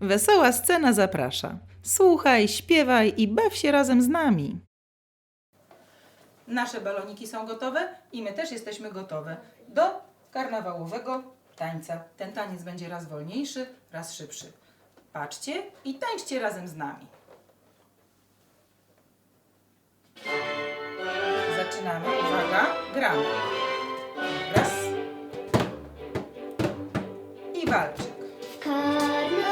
Wesoła scena zaprasza. Słuchaj, śpiewaj i baw się razem z nami. Nasze baloniki są gotowe i my też jesteśmy gotowe do karnawałowego tańca. Ten taniec będzie raz wolniejszy, raz szybszy. Patrzcie i tańczcie razem z nami. Zaczynamy. Uwaga, gramy. Raz. I walczyk. Karnawale,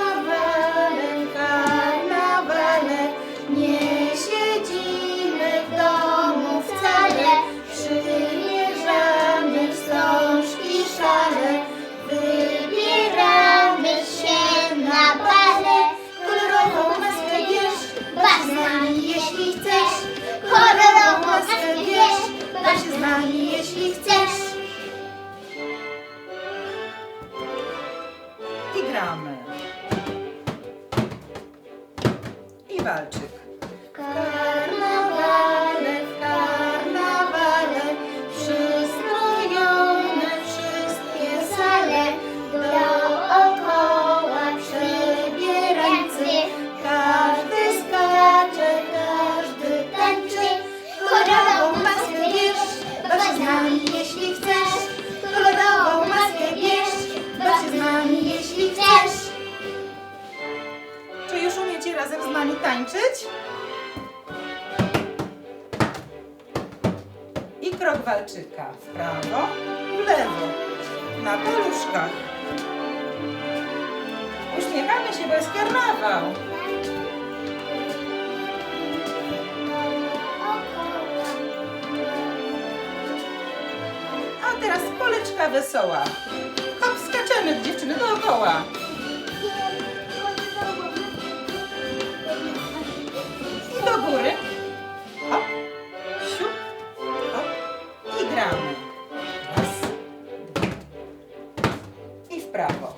I gramy. I walczyk. Karnawale, w karnawale, przystrojone wszystkie sale, dookoła przebierańcy. Każdy skacze, każdy tańczy, kolorową maskę bierz, baw się z nami jeśli chcesz. Razem z nami tańczyć? I krok walczyka. W prawo, w lewo. Na paluszkach. Uśmiechamy się, bo jest karnawał. A teraz poleczka wesoła. Hop, skaczemy dziewczyny dookoła. Prawo.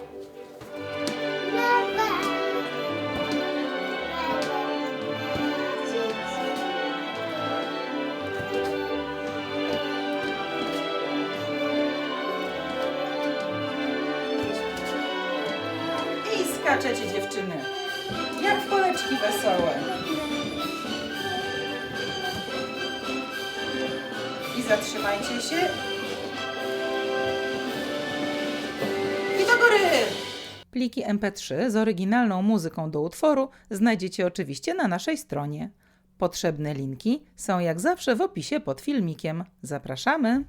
I skaczecie dziewczyny. Jak koleczki wesołe. I zatrzymajcie się. Pliki MP3 z oryginalną muzyką do utworu znajdziecie oczywiście na naszej stronie. Potrzebne linki są jak zawsze w opisie pod filmikiem. Zapraszamy!